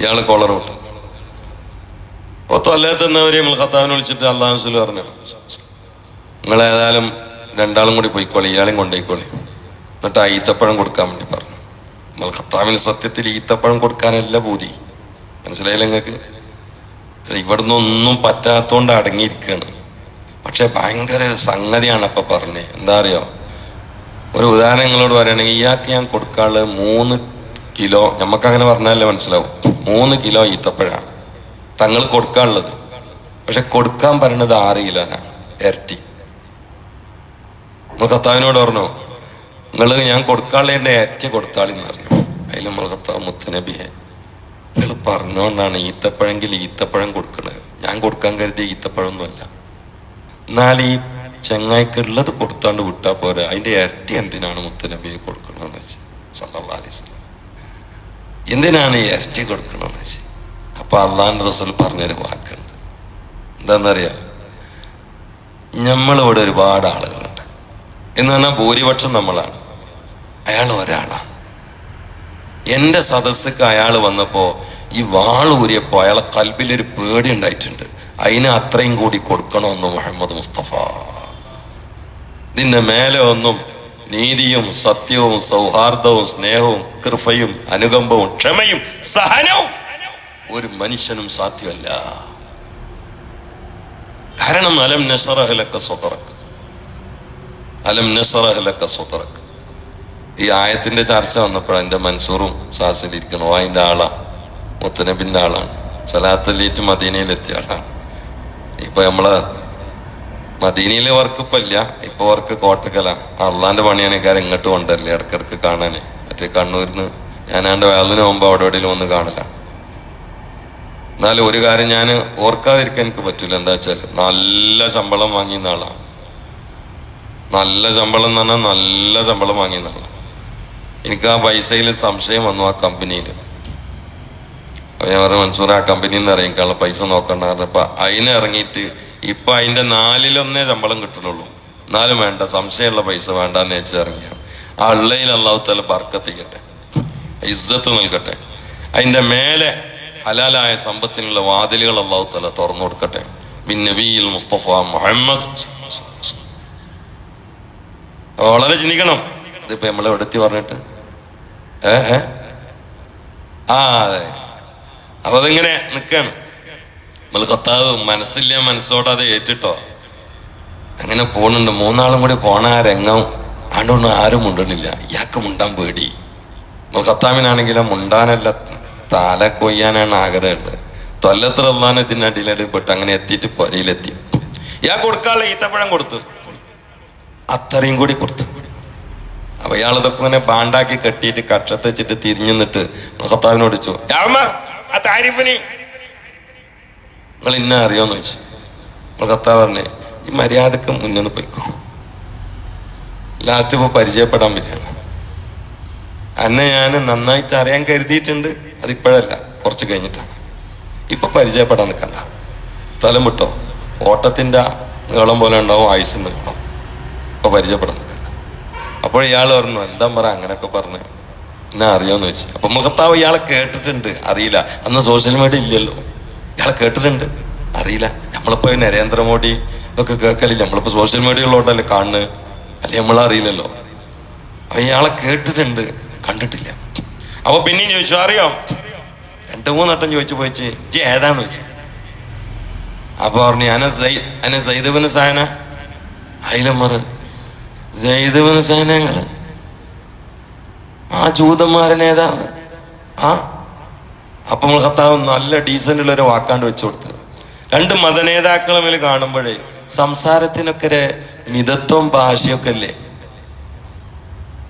ഇയാൾ കോളർ വിട്ടു. അപ്പൊ നമ്മൾ ഖത്താവിനെ വിളിച്ചിട്ട് അള്ളാഹു സുലു പറഞ്ഞു നിങ്ങൾ ഏതായാലും രണ്ടാളും കൂടി പോയിക്കോളി ഇയാളെയും കൊണ്ടുപോയിക്കോളി. എന്നിട്ട് ആ ഈത്തപ്പഴം കൊടുക്കാൻ വേണ്ടി പറഞ്ഞു. നമ്മൾ ഖത്താവിന് സത്യത്തിൽ ഈത്തപ്പഴം കൊടുക്കാനല്ല ബൂതി മനസ്സിലായില്ല നിങ്ങൾക്ക്? ഇവിടുന്ന് ഒന്നും പറ്റാത്തോണ്ട് അടങ്ങിയിരിക്കുകയാണ്. പക്ഷെ ഭയങ്കര സംഗതിയാണ് അപ്പൊ പറഞ്ഞത് എന്താ അറിയോ? ഒരു ഉദാഹരണം നിങ്ങളോട് പറയുകയാണെങ്കിൽ ഇയാൾക്ക് ഞാൻ കൊടുക്കാൾ മൂന്ന് കിലോ നമുക്ക് അങ്ങനെ പറഞ്ഞാലേ മനസ്സിലാവും. മൂന്ന് കിലോ ഈത്തപ്പഴാണ് തങ്ങൾ കൊടുക്കാനുള്ളത്. പക്ഷെ കൊടുക്കാൻ പറയണത് ആറ് കിലോനാണ് ഇരട്ടി. കത്താവിനോട് പറഞ്ഞു? നിങ്ങൾ ഞാൻ കൊടുക്കാനുള്ള എന്റെ ഏറ്റ കൊടുത്താളിന്ന് പറഞ്ഞു. അതിൽ നമ്മൾ കത്താവ് മുത്തനബിയെ. നിങ്ങൾ പറഞ്ഞുകൊണ്ടാണ് ഈത്തപ്പഴെങ്കിൽ ഈത്തപ്പഴം കൊടുക്കണത് ഞാൻ കൊടുക്കാൻ കരുതിയ ഈത്തപ്പഴമൊന്നുമല്ല എന്നാൽ ഈ ചെങ്ങായിക്ക് ഉള്ളത് കൊടുത്താണ്ട് വിട്ടാ പോരെ. അതിന്റെ ഇരട്ടി എന്തിനാണ് മുത്തനബിയെ കൊടുക്കണമെന്ന് വെച്ച്. സല്ലാസ് എന്തിനാണ് ഈ ഇരട്ടി കൊടുക്കണമെന്ന് വെച്ച്. അപ്പൊ അള്ളാഹാൻ റസൂൽ പറഞ്ഞൊരു വാക്കുണ്ട്. എന്താണെന്നറിയാം നമ്മളിവിടെ ഒരുപാട് ആളുകളുണ്ട്. എന്ന് പറഞ്ഞാൽ ഭൂരിപക്ഷം നമ്മളാണ്. അയാൾ ഒരാളാണ് എന്റെ സദസ്സക്ക് അയാൾ വന്നപ്പോ ഈ വാൾ ഊരിയപ്പോ അയാളെ കൽബിലൊരു പേടി ഉണ്ടായിട്ടുണ്ട്. അതിന് അത്രയും കൂടി കൊടുക്കണമെന്ന് മുഹമ്മദ് മുസ്തഫ. നിന്നെ മേലെ ഒന്നും നീതിയും സത്യവും സൗഹാർദ്ദവും സ്നേഹവും കൃപയും അനുകമ്പവും ക്ഷമയും സഹനവും ഒരു മനുഷ്യനും സാധ്യമല്ല. കാരണം അലം നസറഹലക്ക സ്വതറക്ക് അലം നസറഹലക്ക സ്വതറക്ക് ഈ ആയത്തിന്റെ ചർച്ച വന്നപ്പോൾ എന്റെ മൻസൂറും സാസിലിരിക്കണോ അതിന്റെ ആളാ. മുത്തനബിന്റെ ആളാണ്. സലാത്തല്ലേറ്റ് മദീനയിലെത്തിയ ആളാണ്. ഇപ്പൊ നമ്മൾ മദീനയിലെ വർക്ക് ഇപ്പൊ ഇല്ല. ഇപ്പൊ വർക്ക് കോട്ടക്കല. അള്ളാന്റെ പണിയാണ് കാര്യം ഇങ്ങോട്ട് കൊണ്ടല്ലേ ഇടക്കിടക്ക് കാണാനേ. മറ്റേ കണ്ണൂരിന്ന് ഞാനാണ്ട് വേദന പോകുമ്പോ അവിടെ എവിടെയും ഒന്ന് കാണില്ല എന്നാലും ഒരു കാര്യം ഞാൻ ഓർക്കാതിരിക്കാൻ എനിക്ക് പറ്റില്ല എന്താ വെച്ചാൽ നല്ല ശമ്പളം വാങ്ങിയ ആളാണ് നല്ല ശമ്പളം എന്ന് പറഞ്ഞാൽ നല്ല ശമ്പളം വാങ്ങിയ ആളാണ് എനിക്ക് ആ പൈസയിൽ സംശയം വന്നു ആ കമ്പനിയിൽ അപ്പൊ ഞാൻ പറഞ്ഞു മൻസൂർ ആ കമ്പനിയിൽ നിന്ന് ഇറങ്ങിക്കാനുള്ള പൈസ നോക്കണ്ട പറഞ്ഞപ്പോൾ അതിന് ഇറങ്ങിയിട്ട് ഇപ്പൊ അതിന്റെ നാലിലൊന്നേ ശമ്പളം കിട്ടുന്നുള്ളൂ എന്നാലും വേണ്ട സംശയമുള്ള പൈസ വേണ്ട എന്ന് വെച്ച് ഇറങ്ങിയ. ആ ഉള്ളയിൽ അള്ളാഹുത്തല പറക്കത്തിക്കട്ടെ ഇസ്സത്ത് നൽകട്ടെ. അതിന്റെ മേലെ ഹലാലായ സമ്പത്തിനുള്ള വാതിലുകൾ അള്ളാഹുത്തല തല തുറന്നു കൊടുക്കട്ടെ. ബിൻ നബിയിൽ മുസ്തഫ മുഹമ്മദ്. വളരെ ചിന്തിക്കണം. ഇതിപ്പോ നമ്മളെ എടുത്തി പറഞ്ഞിട്ട് ആ അതെ. അപ്പൊ അതിങ്ങനെ നിക്കാണ്. നമ്മൾ കത്താവ് മനസ്സില്ല മനസ്സോടെ അത് ഏറ്റിട്ടോ. അങ്ങനെ പോണുണ്ട്. മൂന്നാളും കൂടി പോണ രംഗം ആണ്ടൊന്നും ആരും മുണ്ടണില്ല. ഇയാൾക്ക് മുണ്ടാൻ പേടി. നമ്മൾ കത്താവിനാണെങ്കിലും മുണ്ടാനല്ല. തല കൊയ്യാനാണ് ആഗ്രഹമുള്ളത് തൊല്ലത്ര അള്ളാൻ ഇതിന്റെ അടിയിലടിപ്പെട്ട് അങ്ങനെ എത്തിയിട്ട് പൊരയിലെത്തി. ഇയാൾ കൊടുക്കാനുള്ള ഈത്തപ്പഴം കൊടുത്തു. അത്രയും കൂടി കൊടുത്തു. അപ്പൊ ഇതൊക്കെ ഇങ്ങനെ ബാണ്ടാക്കി കെട്ടിയിട്ട് കക്ഷത്തെ വെച്ചിട്ട് തിരിഞ്ഞു നിന്നിട്ട് മഹത്താവിനോട് ചോദിച്ചു "യാമർ, ആ താരിഫിന്. നിങ്ങൾ ഇന്ന അറിയോന്ന് ചോദിച്ചു. മഹത്താവ് പറഞ്ഞു ഈ മര്യാദയ്ക്ക് മുന്നൊന്ന് പോയിക്കോ. ലാസ്റ്റ് ഇപ്പൊ പരിചയപ്പെടാൻ പറ്റില്ല അന്നെ ഞാൻ നന്നായിട്ട് അറിയാൻ കരുതിയിട്ടുണ്ട്. അതിപ്പോഴല്ല കുറച്ച് കഴിഞ്ഞിട്ടാണ് ഇപ്പൊ പരിചയപ്പെടാൻ നിൽക്കണ്ട സ്ഥലം വിട്ടോ. ഓട്ടത്തിന്റെ നീളം പോലെ ഉണ്ടാവും ആയുസ് നീളം. ഇപ്പൊ പരിചയപ്പെടുന്നത് അപ്പോൾ ഇയാൾ പറഞ്ഞു എന്താ പറ? അങ്ങനെയൊക്കെ പറഞ്ഞു. എന്നാ അറിയോന്ന് ചോദിച്ചു. അപ്പൊ മുഖത്താവ് ഇയാളെ കേട്ടിട്ടുണ്ട്. അറിയില്ല. അന്ന് സോഷ്യൽ മീഡിയ ഇല്ലല്ലോ. ഇയാളെ കേട്ടിട്ടുണ്ട്. അറിയില്ല. നമ്മളിപ്പോ നരേന്ദ്രമോദി ഇതൊക്കെ കേൾക്കലില്ല. നമ്മളിപ്പോ സോഷ്യൽ മീഡിയ മീഡിയയിലോട്ടല്ലേ കാണുന്നത്? അല്ലെ നമ്മളറിയില്ലല്ലോ അപ്പൊ ഇയാളെ കേട്ടിട്ടുണ്ട്. കണ്ടിട്ടില്ല. അപ്പൊ പിന്നെയും ചോദിച്ചു അറിയോ? രണ്ടു മൂന്നട്ടം ചോദിച്ചു പോയിച്ച് ജി ഏതാന്ന് ചോദിച്ചു? അപ്പൊ പറഞ്ഞു അന അന സൈദബിന് സായന അയിലമ്മർ. സൈദബിന് സായനങ്ങൾ ആ ജൂതന്മാരെ നേതാവ്. ആ? അപ്പം ഹത്താവ് നല്ല ഡീസന്റ് ഒരു വാക്കാണ്ട് വെച്ചു കൊടുത്ത്. രണ്ട് മതനേതാക്കൾ തമ്മിൽ കാണുമ്പോഴേ സംസാരത്തിനൊക്കെ മിതത്വം ഭാഷയൊക്കെ അല്ലേ?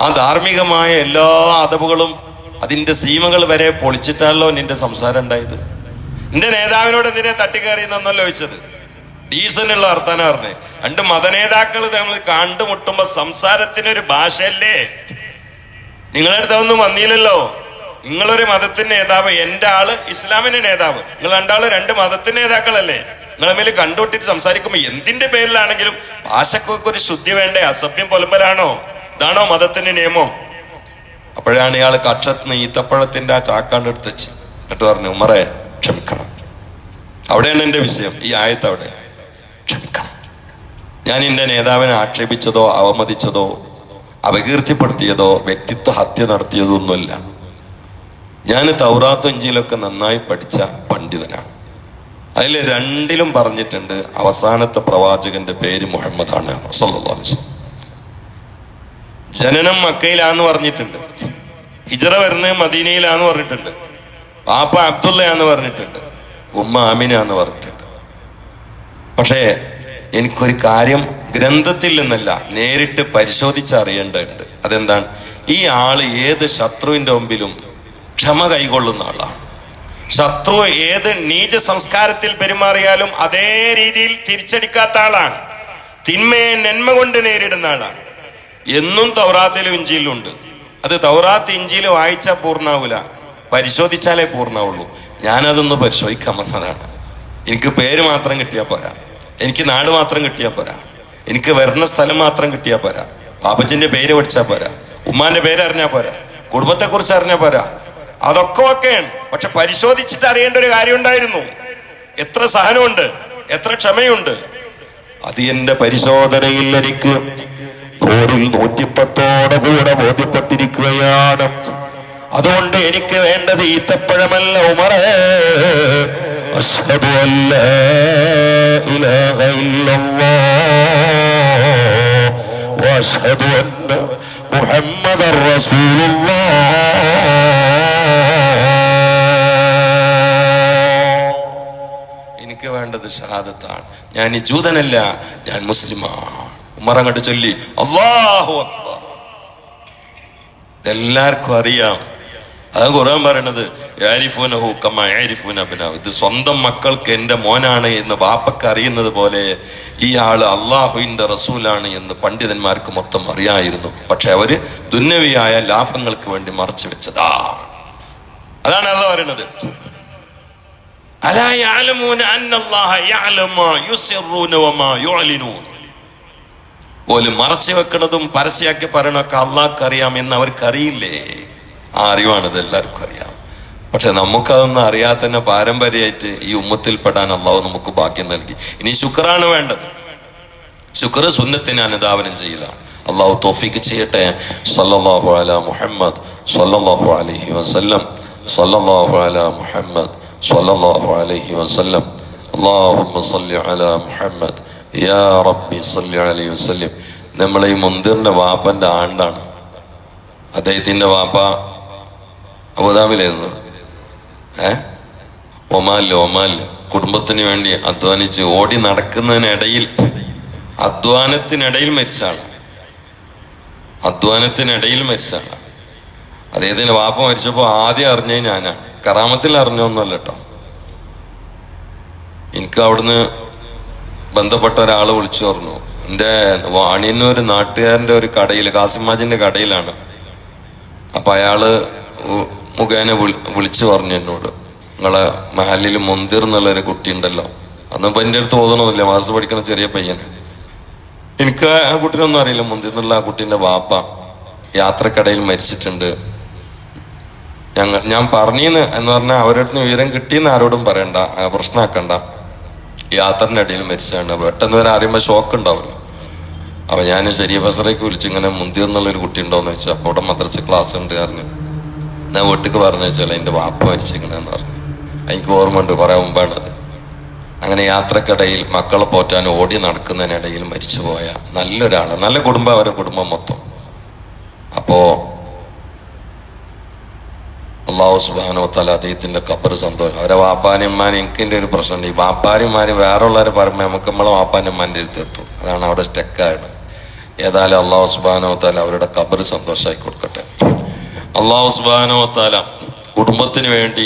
ആ ധാർമ്മികമായ എല്ലാ അതവുകളും അതിന്റെ സീമകൾ വരെ പൊളിച്ചിട്ടാണല്ലോ നിന്റെ സംസാരം ഉണ്ടായത്. നിന്റെ നേതാവിനോട് എന്തിനെ തട്ടിക്കയറി എന്നല്ലോ ചോദിച്ചത്? ഡീസന്റ് ഉള്ള വർത്താനം പറഞ്ഞേ. രണ്ട് മതനേതാക്കൾ നമ്മൾ കണ്ടുമുട്ടുമ്പോ സംസാരത്തിനൊരു ഭാഷയല്ലേ? നിങ്ങളുടെ ഒന്നും വന്നില്ലല്ലോ. നിങ്ങളൊരു മതത്തിന്റെ നേതാവ് എന്റെ ആൾ ഇസ്ലാമിന്റെ നേതാവ്. നിങ്ങൾ രണ്ടാൾ രണ്ട് മതത്തിന്റെ നേതാക്കളല്ലേ? നിങ്ങളെ മേലെ കണ്ടുമുട്ടിട്ട് സംസാരിക്കുമ്പോ എന്തിന്റെ പേരിലാണെങ്കിലും ഭാഷക്കൊക്കെ ഒരു ശുദ്ധി വേണ്ടേ? അസഭ്യം പൊലമ്പലാണോ? ഇതാണോ മതത്തിന്റെ നിയമം? അപ്പോഴാണ് ഇയാൾ കക്ഷത്തിന് ഈത്തപ്പഴത്തിന്റെ ആ ചാക്കാണ്ട് എടുത്ത് വെച്ച്. എന്നിട്ട് പറഞ്ഞു ഉമ്മറെ ക്ഷമിക്കണം. അവിടെയാണ് എന്റെ വിഷയം. ഈ ആയത്ത് അവിടെ ഞാൻ എന്റെ നേതാവിനെ ആക്ഷേപിച്ചതോ അവമതിച്ചതോ അപകീർത്തിപ്പെടുത്തിയതോ വ്യക്തിത്വ ഹത്യ നടത്തിയതോ ഒന്നുമില്ല ഞാൻ തൗറാത്തും ഇഞ്ചിയിലൊക്കെ നന്നായി പഠിച്ച പണ്ഡിതനാണ്. അതിൽ രണ്ടിലും പറഞ്ഞിട്ടുണ്ട് അവസാനത്തെ പ്രവാചകന്റെ പേര് മുഹമ്മദാണ്. ജനനം മക്കയിലാന്ന് പറഞ്ഞിട്ടുണ്ട്. ഹിജറ വരുന്നത് മദീനയിലാന്ന് പറഞ്ഞിട്ടുണ്ട്. പാപ്പ അബ്ദുള്ളയാന്ന് പറഞ്ഞിട്ടുണ്ട്. ഉമ്മ ആമിനാന്ന് പറഞ്ഞിട്ടുണ്ട്. പക്ഷേ എനിക്കൊരു കാര്യം ഗ്രന്ഥത്തിൽ നിന്നല്ല നേരിട്ട് പരിശോധിച്ചറിയേണ്ടതുണ്ട്. അതെന്താണ്? ഈ ആൾ ഏത് ശത്രുവിന്റെ മുമ്പിലും ക്ഷമ കൈകൊള്ളുന്ന ആളാണ്. ശത്രു ഏത് നീച സംസ്കാരത്തിൽ പെരുമാറിയാലും അതേ രീതിയിൽ തിരിച്ചടിക്കാത്ത ആളാണ്. തിന്മയെ നന്മ കൊണ്ട് നേരിടുന്ന ആളാണ്. എന്നും തൗറാത്തിലും ഇഞ്ചിയിലും ഉണ്ട് അത് തൗറാത്ത് ഇഞ്ചിയിൽ വായിച്ചാൽ പൂർണാവൂല. പരിശോധിച്ചാലേ പൂർണാവുള്ളൂ. ഞാനതൊന്ന് പരിശോധിക്കാൻ വന്നതാണ് എനിക്ക് പേര് മാത്രം കിട്ടിയാൽ പോരാ. എനിക്ക് നാട് മാത്രം കിട്ടിയാൽ പോരാ. എനിക്ക് വരുന്ന സ്ഥലം മാത്രം കിട്ടിയാൽ പോരാ. പാപ്പച്ചന്റെ പേര് പഠിച്ചാൽ പോരാ. ഉമ്മാന്റെ പേര് അറിഞ്ഞാൽ പോരാ. കുടുംബത്തെക്കുറിച്ച് അറിഞ്ഞാൽ പോരാ. അതൊക്കെ ഒക്കെയാണ്. പക്ഷെ പരിശോധിച്ചിട്ട് അറിയേണ്ട ഒരു കാര്യം ഉണ്ടായിരുന്നു. എത്ര സഹനമുണ്ട്. എത്ര ക്ഷമയുണ്ട്. അത് എന്റെ പരിശോധനയിൽ എനിക്ക് നൂറിൽ നൂറ്റിപ്പത്തോടെ കൂടെ ബോധ്യപ്പെട്ടിരിക്കുകയാണ്. അതുകൊണ്ട് എനിക്ക് വേണ്ടത് ഈത്തപ്പഴമല്ല ഉമറേ. അഷ്ഹദു إله ലാ الله ഇല്ലല്ലാഹ് أن അന്ന رسول الله. എനിക്ക് വേണ്ടത് ഷഹാദത്താണ് ഞാൻ ജൂതനല്ല ഞാൻ മുസ്ലിമാണ്. ഉമർ അങ്ങോട്ട് ചൊല്ലി അള്ളാഹു അക്ബർ. എല്ലാവർക്കും അറിയാം. അത് ഖുർആൻ പറയണത്. ഇത് സ്വന്തം മക്കൾക്ക് എന്റെ മോനാണ് എന്ന് വാപ്പക്ക് അറിയുന്നത് പോലെ ഈ ആൾ അള്ളാഹുവിന്റെ റസൂലാണ് എന്ന് പണ്ഡിതന്മാർക്ക് മൊത്തം അറിയായിരുന്നു. പക്ഷെ അവർ ദുന്നവിയായ ലാഭങ്ങൾക്ക് വേണ്ടി മറച്ചു വെച്ചതാ. അതാണ് അല്ല പറയണത്. പോലും മറച്ചു വെക്കണതും പരസ്യാക്കി പറയണൊക്കെ അള്ളാഹ്ക്ക് അറിയാം എന്ന് അവർക്ക് അറിയില്ലേ ആ അറിവാണിത് എല്ലാവർക്കും അറിയാം. പക്ഷെ നമുക്കതൊന്നും അറിയാതെ തന്നെ പാരമ്പര്യമായിട്ട് ഈ ഉമ്മത്തിൽപ്പെടാൻ അള്ളാഹു നമുക്ക് ഭാഗ്യം നൽകി. ഇനി ശുക്രാണ് വേണ്ടത്. ശുക്ർ സുന്നത്തിന് അനുധാവനം ചെയ്യലാണ്. അള്ളാഹു തോഫിക്ക് ചെയ്യട്ടെ. സല്ലാഹു അല മുഹമ്മദ് സല്ലാഹു അലഹി വസല്ലം സല്ലാഹു അല മുഹമ്മദ് സല്ലാഹു അലഹി വസല്ലം. സല്ലി അല മുഹമ്മദ്. യാ റബ്ബി സല്ലി അലൈഹി വസല്ലം. നമ്മളെ ഈ മുന്തിറിന്റെ വാപ്പന്റെ ആണ്ടാണ്. അദ്ദേഹത്തിന്റെ വാപ്പ അബുദാബിലായിരുന്നു. ഏ? ഒമാൽ ഒമാൽ കുടുംബത്തിന് വേണ്ടി അധ്വാനിച്ച് ഓടി നടക്കുന്നതിനിടയിൽ അധ്വാനത്തിനിടയിൽ മരിച്ചാണ് അധ്വാനത്തിനിടയിൽ മരിച്ചാണ് അദ്ദേഹത്തിന്റെ വാപ്പ മരിച്ചപ്പോൾ ആദ്യം അറിഞ്ഞത് ഞാനാണ്. കറാമത്തിൽ അറിഞ്ഞൊന്നുമല്ല കേട്ടോ എനിക്ക് അവിടുന്ന് ബന്ധപ്പെട്ട ഒരാൾ വിളിച്ചു പറഞ്ഞു. എന്റെ വാണിയന്നൂർ നാട്ടുകാരന്റെ ഒരു കടയിൽ കാസിമാജിന്റെ കടയിലാണ്. അപ്പൊ അയാൾ ഉ- മുഖേന വിളിച്ചു പറഞ്ഞു എന്നോട്. നിങ്ങളെ മഹലിൽ മുന്തിർ എന്നുള്ളൊരു കുട്ടി ഉണ്ടല്ലോ അന്നിപ്പോ എന്റെ അടുത്ത് ഓതണമില്ല മാർസ് പഠിക്കുന്ന ചെറിയ പയ്യൻ. എനിക്ക് ആ കുട്ടീനൊന്നും അറിയില്ല. മുന്തിർ എന്നുള്ള ആ കുട്ടീന്റെ വാപ്പ യാത്രക്കടയിൽ മരിച്ചിട്ടുണ്ട്. ഞങ്ങൾ ഞാൻ പറഞ്ഞീന്ന് എന്ന് പറഞ്ഞാൽ അവരുടെ നിന്ന് വിവരം കിട്ടിയെന്ന് ആരോടും പറയണ്ട. പ്രശ്നമാക്കണ്ട യാത്രന്റെ ഇടയിൽ മരിച്ചാണ്ട് പെട്ടെന്ന് വരെ അറിയുമ്പോൾ ഷോക്ക് ഉണ്ടാവില്ല അപ്പൊ ഞാൻ ശരീര ബസറേക്ക് വിളിച്ച് ഇങ്ങനെ മുന്തി എന്നുള്ളൊരു കുട്ടി ഉണ്ടോന്ന് വെച്ചാൽ അപ്പോൾ അവിടെ മദ്രസ ക്ലാസ് ഉണ്ട് പറഞ്ഞു. ഞാൻ വീട്ടിക്ക് പറഞ്ഞു വെച്ചാൽ എന്റെ വാപ്പ മരിച്ചിരിക്കണെന്ന് പറഞ്ഞു. എനിക്ക് ഓർമ്മ ഉണ്ട് കുറെ മുമ്പാണത്. അങ്ങനെ യാത്രക്കിടയിൽ മക്കളെ പോറ്റാൻ ഓടി നടക്കുന്നതിനിടയിൽ മരിച്ചുപോയ നല്ലൊരാൾ നല്ല കുടുംബം അവരെ കുടുംബം മൊത്തം. അപ്പോ അള്ളാഹു സുബാനോ തല അദ്ദേഹത്തിന്റെ കബർ സന്തോഷം. അവരെ വാപ്പാനിയമ്മാനും എനിക്കിന്റെ ഒരു പ്രശ്നമുണ്ട്. ഈ വാപ്പാനിമാര് വേറെ ഉള്ളവരെ പറയുമ്പോൾ നമുക്ക് നമ്മളെ വാപ്പാനിയമ്മാന്റെ അടുത്ത് എത്തും. അതാണ് അവിടെ സ്റ്റെക്കാണ് ഏതായാലും അള്ളാഹു സുബാനോ താല അവരുടെ കബർ സന്തോഷമായി കൊടുക്കട്ടെ. അള്ളാഹു സുബാനോത്താല താല കുടുംബത്തിന് വേണ്ടി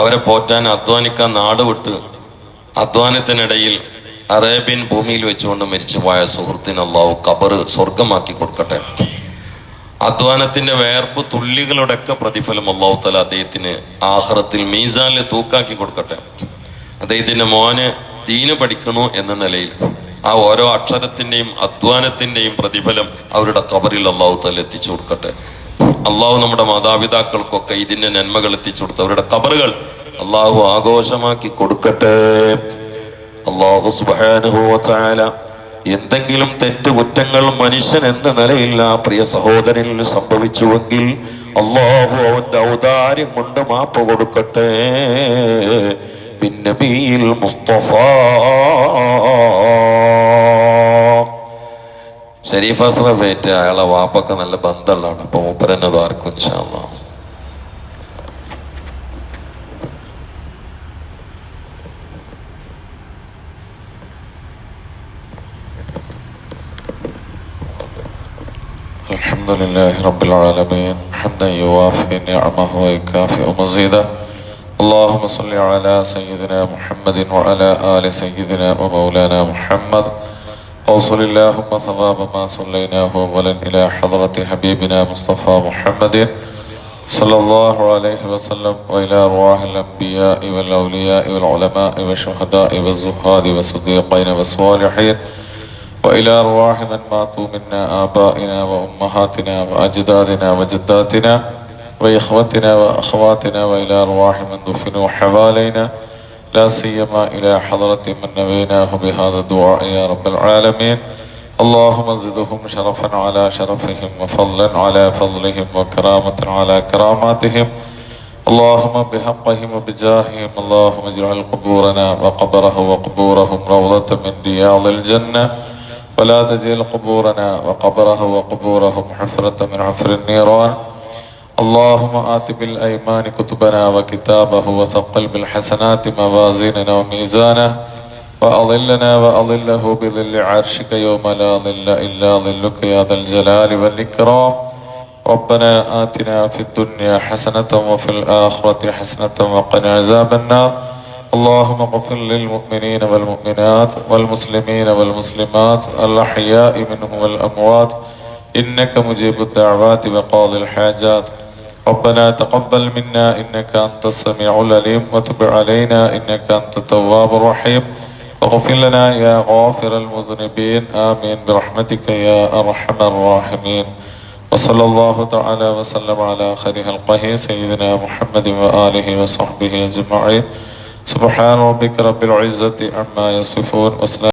അവരെ പോറ്റാൻ അധ്വാനിക്കാൻ നാട് വിട്ട് അധ്വാനത്തിനിടയിൽ അറേബ്യൻ ഭൂമിയിൽ വെച്ചുകൊണ്ട് മരിച്ചുപോയ സുഹൃത്തിന് അള്ളാഹു കബർ സ്വർഗമാക്കി കൊടുക്കട്ടെ. അധ്വാനത്തിന്റെ വേർപ്പ് തുള്ളികളുടെ ഒക്കെ പ്രതിഫലം അള്ളാഹു തല അദ്ദേഹത്തിന് ആഹ്റത്തിൽ മീസാനിൽ തൂക്കാക്കി കൊടുക്കട്ടെ. അദ്ദേഹത്തിന്റെ മോന് ദീന് പഠിക്കണു എന്ന നിലയിൽ ആ ഓരോ അക്ഷരത്തിന്റെയും അധ്വാനത്തിന്റെയും പ്രതിഫലം അവരുടെ കബറിൽ അള്ളാഹു തല എത്തിച്ചു കൊടുക്കട്ടെ. അള്ളാഹു നമ്മുടെ മാതാപിതാക്കൾക്കൊക്കെ ഇതിന്റെ നന്മകൾ എത്തിച്ചു കൊടുത്തു അവരുടെ കബറുകൾ അള്ളാഹു ആഘോഷമാക്കി കൊടുക്കട്ടെ. അള്ളാഹു വ എന്തെങ്കിലും തെറ്റ് കുറ്റങ്ങൾ മനുഷ്യൻ എന്ന നിലയിൽ ആ പ്രിയ സഹോദരനിൽ സംഭവിച്ചുവെങ്കിൽ അള്ളാഹു അവന്റെ ഔദാര്യം കൊണ്ട് മാപ്പ് കൊടുക്കട്ടെ. ബിന്നബിയിൽ മുസ്തഫ ഷരീഫ് അസ്രഫേറ്റ അയാളെ വാപ്പൊക്കെ നല്ല ബന്ധമുള്ളതാണ് അപ്പൊ മൂപ്പരെന്നത് ആർക്കും ഇൻഷാല്ലാ الحمد لله رب العالمين حمدا يوافي نعمه ويكافئ مزيدا اللهم صل على سيدنا محمد وعلى آل سيدنا ومولانا محمد وصل اللهم صلى ما صليناه اولا إلى حضرة حبيبنا مصطفى محمد صلى الله عليه وسلم وإلى أرواح الأنبياء والأولياء والعلماء والشهداء والزهاد والصديقين والصالحين وإلى أرواح من ماتوا منا آبائنا وأمهاتنا وأجدادنا وجداتنا وإخوتنا وأخواتنا وإلى أرواح من دفنوا حوالينا لا سيما إلى حضرة من نبيناه بهذا الدعاء يا رب العالمين. اللهم زدهم شرفا على شرفهم وفضلا على فضلهم وكرامة على كراماتهم. اللهم بحقهم وبجاههم. اللهم اجعل قبورنا وقبره وقبورهم روضة من رياض الجنة. ولا تجعل قبورنا وقبره وقبورهم حفرة من حفر النيران. اللهم آت بالأيمان كتبنا وكتابه وثقل بالحسنات موازيننا وميزانه وأظلنا وأظله بظل عرشك يوم لا ظل إلا ظلك يا ذا الجلال والإكرام. ربنا آتنا في الدنيا حسنة وفي الآخرة حسنة وقنا عذاب النار. اللهم اغفر للمؤمنين والمؤمنات والمسلمين والمسلمات الأحياء منهم والأموات. إنك مجيب الدعوات وقاضي الحاجات. ربنا تقبل منا إنك أنت السميع العليم وتب علينا إنك أنت التواب الرحيم. واغفر لنا يا غافر المذنبين. آمين. برحمتك يا أرحم الراحمين. وصلى الله تعالى وسلم على خير خلقه سيدنا محمد وآله وصحبه أجمعين. سبحان ربك رب العزة عما يصفون. وسلام